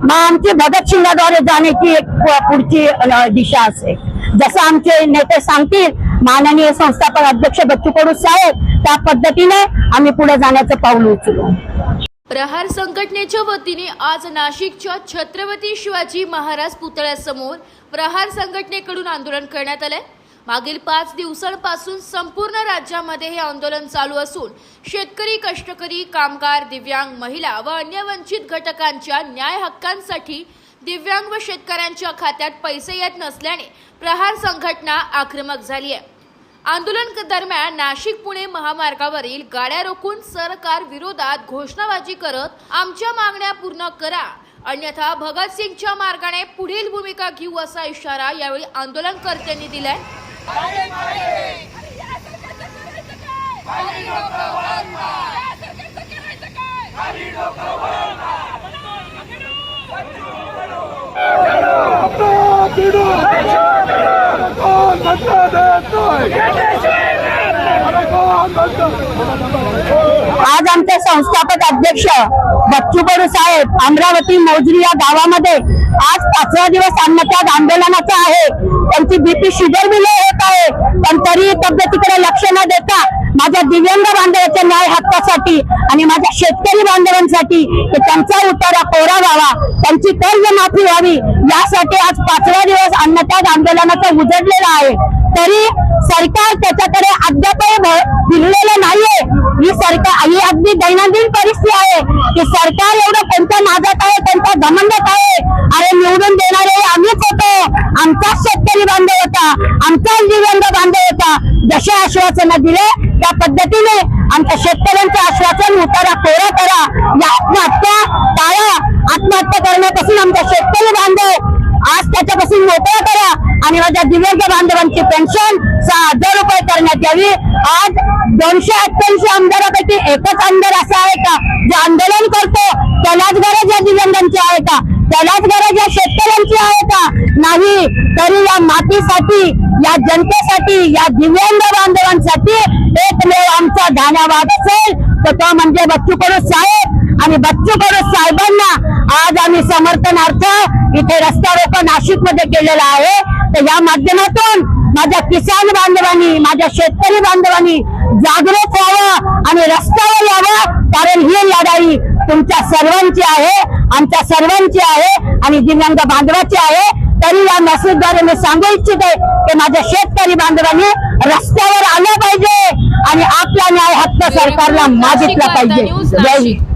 मग आमची भगतसिंगाद्वारे जाण्याची एक पुढची दिशा असेल जसं आमचे नेते सांगतील माननीय संस्थापक अध्यक्ष बच्चू कडू साहेब त्या पद्धतीने आम्ही पुढे जाण्याचं पाऊल उचलू. प्रहार संघटनेच्या वतीने आज नाशिकच्या छत्रपती शिवाजी महाराज पुतळ्यासमोर प्रहार संघटनेकडून आंदोलन करण्यात आलंय. मागील पाच दिवसांपासून संपूर्ण राज्यामध्ये हे आंदोलन चालू असून शेतकरी कष्टकरी कामगार दिव्यांग महिला व अन्य वंचित घटकांच्या न्याय हक्कांसाठी दिव्यांग व शेतकऱ्यांच्या खात्यात पैसे येत नसल्याने प्रहार संघटना आक्रमक झाली आहे. आंदोलन दरम्यान नाशिक पुणे महामार्गावरील गाड्या रोखून सरकार विरोधात घोषणाबाजी करत आमच्या मागण्या पूर्ण करा अन्यथा भगतसिंगच्या मार्गाने पुढील भूमिका घेऊ असा इशारा यावेळी आंदोलनकर्त्यांनी दिलाय आज आमचे संस्थापक अध्यक्ष बच्चू साहेब अमरावती मौजरी या गावामध्ये आज पाचवा दिवस अन्नत्याग आंदोलनाचा आहे. त्यांची बीपी शुगर बी होत आहे. पण तरी तब्येतीकडे लक्ष न देता माझ्या दिव्यांग बांधवाच्या न्याय हक्कासाठी आणि माझ्या शेतकरी बांधवांसाठी त्यांचा उतारा कोरा व्हावा त्यांची कर्ज माफी व्हावी यासाठी आज पाचवा दिवस अन्नत्याग आंदोलनाचा उजडलेला आहे. तरी सरकार त्याच्याकडे अद्यापही भिरलेलं नाहीये. अगदी दैनंदिन परिस्थिती आहे की सरकार एवढं कोणत्या नादात आहे कोणत्या घमंडत आहे? अरे निवडून देणारे आम्हीच होतो. आमचाच शेतकरी बांधव होता आमचाच दिव्यांग बांधव होता. जसे आश्वासन दिले त्या पद्धतीने आमच्या शेतकऱ्यांचं आश्वासन उतारा कोरा करा. या आत्महत्या टाळा. आत्महत्या करण्यापासून आमच्या शेतकरी बांधव आणि माझ्या दिव्यांग बांधवांची पेन्शन सहा हजार रुपये करण्यात यावी. आज दोनशे अठ्ठ्याऐंशी आमदारापैकी एकच आमदार असा आहे का? जे आंदोलन करतो त्यालाच गरज या दिव्यांगांची आहे का? त्यालाच गरज या शेतकऱ्यांची आहे का? नाही तरी या मातीसाठी या जनतेसाठी या दिव्यांग बांधवांसाठी एकमेव आमचा धान्यावाद असेल. तर तो म्हणजे बच्चू कडू साहेब. आणि बच्चू कडू साहेबांना आज आम्ही समर्थनार्थ इथे रस्ता रोको नाशिकमध्ये केलेला आहे. तर या माध्यमातून माझ्या किसान बांधवांनी माझ्या शेतकरी बांधवांनी जागृत व्हावं आणि रस्त्यावर यावं कारण ही लढाई तुमच्या सर्वांची आहे आमच्या सर्वांची आहे आणि दिव्यांग बांधवाची आहे. तरी या मेसेजद्वारे मी सांगू इच्छिते की माझ्या शेतकरी बांधवांनी रस्त्यावर आलं पाहिजे आणि आपला न्याय हक्क सरकारला मागितला पाहिजे. जय हिंद.